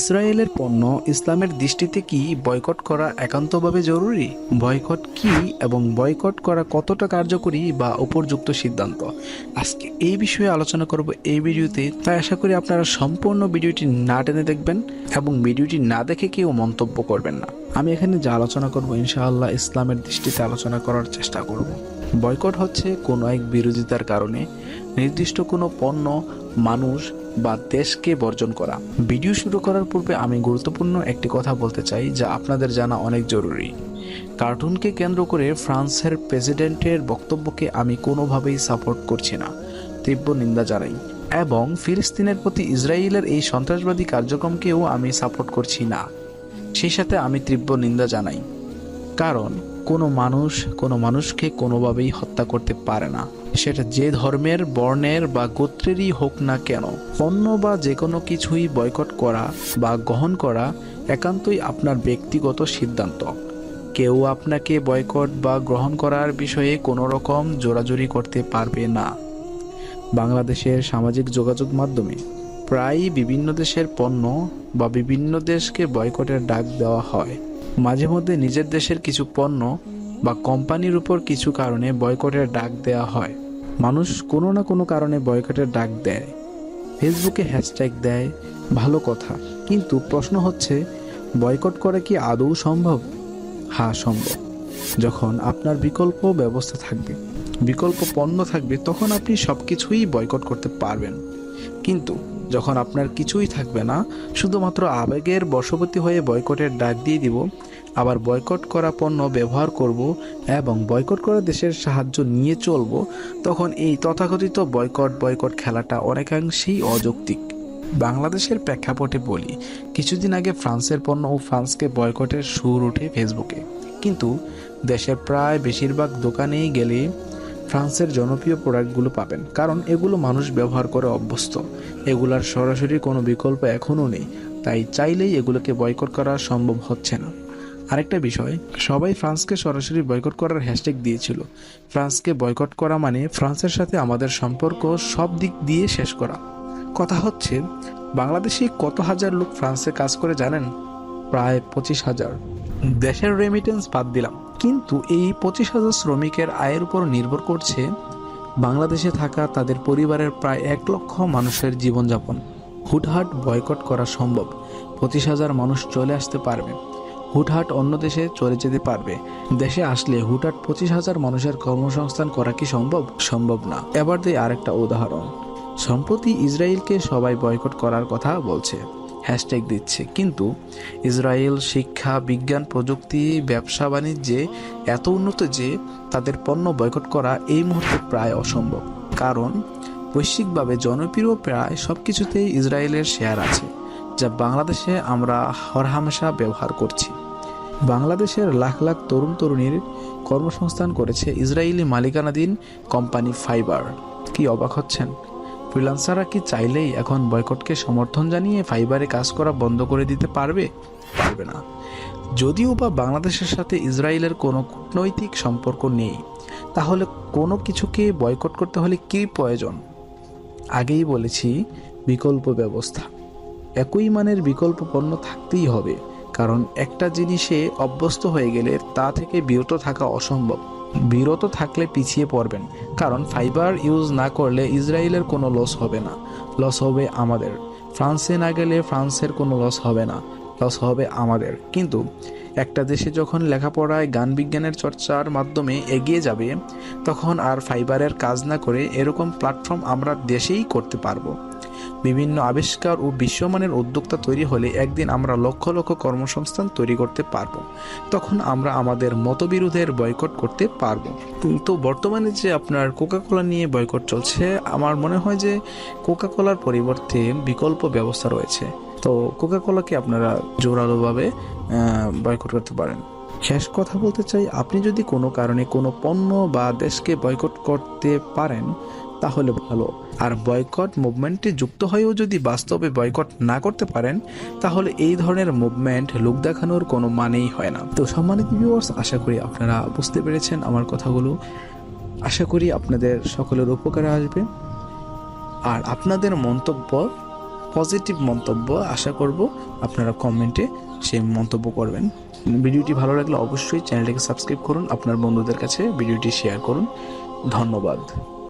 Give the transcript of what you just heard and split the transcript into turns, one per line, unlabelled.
ইসরায়েলের পণ্য ইসলামের দৃষ্টিতে কি বয়কট করা একান্তভাবে জরুরি? বয়কট কি এবং বয়কট করা কতটা কার্যকরী বা উপযুক্ত সিদ্ধান্ত? আজকে এই বিষয়ে আলোচনা করব এই ভিডিওতে, তাই আশা করি আপনারা সম্পূর্ণ ভিডিওটি না টেনে দেখবেন এবং ভিডিওটি না দেখে কেউ মন্তব্য করবেন না। আমি এখানে যা আলোচনা করব, ইনশাআল্লাহ ইসলামের দৃষ্টিতে আলোচনা করার চেষ্টা করব। বয়কট হচ্ছে কোনো এক বিরোধিতার কারণে নির্দিষ্ট কোনো পণ্য মানুষ বা দেশকে বর্জন করা। ভিডিও শুরু করার পূর্বে আমি গুরুত্বপূর্ণ একটি কথা বলতে চাই, যা আপনাদের জানা অনেক জরুরি। কার্টুনকে কেন্দ্র করে ফ্রান্সের প্রেসিডেন্টের বক্তব্যকে আমি কোনোভাবেই সাপোর্ট করছি না, তীব্র নিন্দা জানাই। এবং ফিলিস্তিনের প্রতি ইসরায়েলের এই সন্ত্রাসবাদী কার্যক্রমকেও আমি সাপোর্ট করছি না। সেই সাথে আমি তীব্র নিন্দা জানাই। কারণ কোনো মানুষ কোনো মানুষকে কোনোভাবেই হত্যা করতে পারে না। সেটা যে ধর্মের, বর্ণের বা গোত্রেরই হোক না কেন, পণ্য বা যে কোনো কিছুই বয়কট করা বা গ্রহণ করা একান্তই আপনার ব্যক্তিগত সিদ্ধান্ত। কেউ আপনাকে বয়কট বা গ্রহণ করার বিষয়ে কোনো রকম জোরাজুরি করতে পারবে না। বাংলাদেশের সামাজিক যোগাযোগ মাধ্যমে প্রায়ই বিভিন্ন দেশের পণ্য বা বিভিন্ন দেশকে বয়কটের ডাক দেওয়া হয়। মাঝে মধ্যে নিজের দেশের কিছু পণ্য বা কোম্পানির উপর কিছু কারণে বয়কটের ডাক দেওয়া হয়। মানুষ কোনো না কোনো কারণে বয়কটের ডাক দেয়। ফেসবুকে হ্যাশট্যাগ দেয়, ভালো কথা। কিন্তু প্রশ্ন হচ্ছে, বয়কট করা কি আদৌ সম্ভব? হ্যাঁ সম্ভব। যখন আপনার বিকল্প ব্যবস্থা থাকবে, বিকল্প পণ্য থাকবে, তখন আপনি সব কিছুই বয়কট করতে পারবেন। কিন্তু যখন আপনার কিছুই থাকবে না, শুধুমাত্র আবেগের বশবর্তী হয়ে বয়কটের ডাক দিয়ে দিব, আবার বয়কট করা পণ্য ব্যবহার করব এবং বয়কট করা দেশের সাহায্য নিয়ে চলব, তখন এই তথাকথিত বয়কট বয়কট খেলাটা অনেকাংশেই অযৌক্তিক। বাংলাদেশের প্রেক্ষাপটে বলি, কিছুদিন আগে ফ্রান্সের পণ্য ও ফ্রান্সকে বয়কটের সুর ওঠে ফেসবুকে। কিন্তু দেশের প্রায় বেশিরভাগ দোকানেই গেলে ফ্রান্সের জনপ্রিয় প্রোডাক্টগুলো পাবেন, কারণ এগুলো মানুষ ব্যবহার করে অভ্যস্ত। এগুলার সরাসরি কোনো বিকল্প এখনও নেই, তাই চাইলেই এগুলোকে বয়কট করা সম্ভব হচ্ছে না। আরেকটা বিষয়, সবাই ফ্রান্সকে সরাসরি বয়কট করার হ্যাশট্যাগ দিয়েছিল। ফ্রান্সকে বয়কট করা মানে ফ্রান্সের সাথে আমাদের সম্পর্ক সব দিক দিয়ে শেষ করা। কথা হচ্ছে, বাংলাদেশে কত হাজার লোক ফ্রান্সে কাজ করে জানেন? প্রায় পঁচিশ হাজার। দেশের রেমিটেন্স বাদ দিলাম। কিন্তু এই পঁচিশ হাজার শ্রমিকের আয়ের উপর নির্ভর করছে বাংলাদেশে থাকা তাদের পরিবারের প্রায় এক লক্ষ মানুষের জীবনযাপন। হুটহাট বয়কট করা সম্ভব। পঁচিশ হাজার মানুষ চলে আসতে পারবে। হুটহাট অন্য দেশে চলে যেতে পারবে। দেশে আসলে হুটহাট পঁচিশ হাজার মানুষের কর্মসংস্থান করা কি সম্ভব? সম্ভব না। এবার দিই আরেকটা উদাহরণ। সম্প্রতি ইসরায়েলকে সবাই বয়কট করার কথা বলছে। হ্যাশট্যাগ দিচ্ছে। কিন্তু ইসরায়েল শিক্ষা, বিজ্ঞান, প্রযুক্তি, ব্যবসা, বাণিজ্যে এত উন্নত যে তাদের পণ্য বয়কট করা এই মুহূর্তে প্রায় অসম্ভব। কারণ বৈশ্বিকভাবে জনপ্রিয় প্রায় সব কিছুতেই ইসরায়েলের শেয়ার আছে, যা বাংলাদেশে আমরা হরহামেশা ব্যবহার করছি। বাংলাদেশের লাখ লাখ তরুণ তরুণীর কর্মসংস্থান করেছে ইসরায়েলি মালিকানাধীন কোম্পানি ফাইবার। কি অবাক হচ্ছেন? ফ্রিলান্সাররা কি চাইলেই এখন বয়কটকে সমর্থন জানিয়ে ফাইবারে কাজ করা বন্ধ করে দিতে পারবে? পারবে না। যদিও বা বাংলাদেশের সাথে ইসরায়েলের কোনো কূটনৈতিক সম্পর্ক নেই, তাহলে কোনো কিছুকে বয়কট করতে হলে কী প্রয়োজন? আগেই বলেছি, বিকল্প ব্যবস্থা। একই মানের বিকল্প পণ্য থাকতেই হবে, কারণ একটা জিনিসে অভ্যস্ত হয়ে গেলে তা থেকে বিরত থাকা অসম্ভব। বিরত থাকলে পিছিয়ে পড়বেন, কারণ ফাইবার ইউজ না করলে ইসরায়েলের কোনো লস হবে না। লস হবে আমাদের। ফ্রান্সে না গেলে ফ্রান্সের কোনো লস হবে না। লস হবে আমাদের। কিন্তু একটা দেশে যখন লেখাপড়ায় গান বিজ্ঞানের চর্চার মাধ্যমে এগিয়ে যাবে, তখন আর ফাইবারের কাজ না করে এরকম প্ল্যাটফর্ম আমরা দেশেই করতে পারব। বিভিন্ন আবিষ্কার ও বিশ্বমানের উদ্যোক্তা তৈরি হলে একদিন আমরা লক্ষ লক্ষ কর্মসংস্থান তৈরি করতে পারব। তখন আমরা আমাদের মতবিরোধের বয়কট করতে পারব। কিন্তু বর্তমানে যে আপনার কোকাকোলা নিয়ে বয়কট চলছে, আমার মনে হয় যে কোকাকোলার পরিবর্তে বিকল্প ব্যবস্থা রয়েছে। তো কোকাকোলাকে আপনারা জোরালোভাবে বয়কট করতে পারেন। শেষ কথা বলতে চাই, আপনি যদি কোনো কারণে কোনো পণ্য বা দেশকে বয়কট করতে পারেন তাহলে ভালো। আর বয়কট মুভমেন্টে যুক্ত হয়েও যদি বাস্তবে বয়কট না করতে পারেন, তাহলে এই ধরনের মুভমেন্ট লোক দেখানোর কোনো মানেই হয় না। তো সম্মানিত ভিউয়ার্স আশা করি আপনারা বুঝতে পেরেছেন আমার কথাগুলো। আশা করি আপনাদের সকলের উপকারে আসবে। আর আপনাদের মন্তব্য পজিটিভ মন্তব্য, আশা করব আপনারা কমেন্টে সেই মন্তব্য করবেন। ভিডিওটি ভালো লাগলে অবশ্যই চ্যানেলটিকে সাবস্ক্রাইব করুন, আপনার বন্ধুদের কাছে ভিডিওটি শেয়ার করুন। ধন্যবাদ।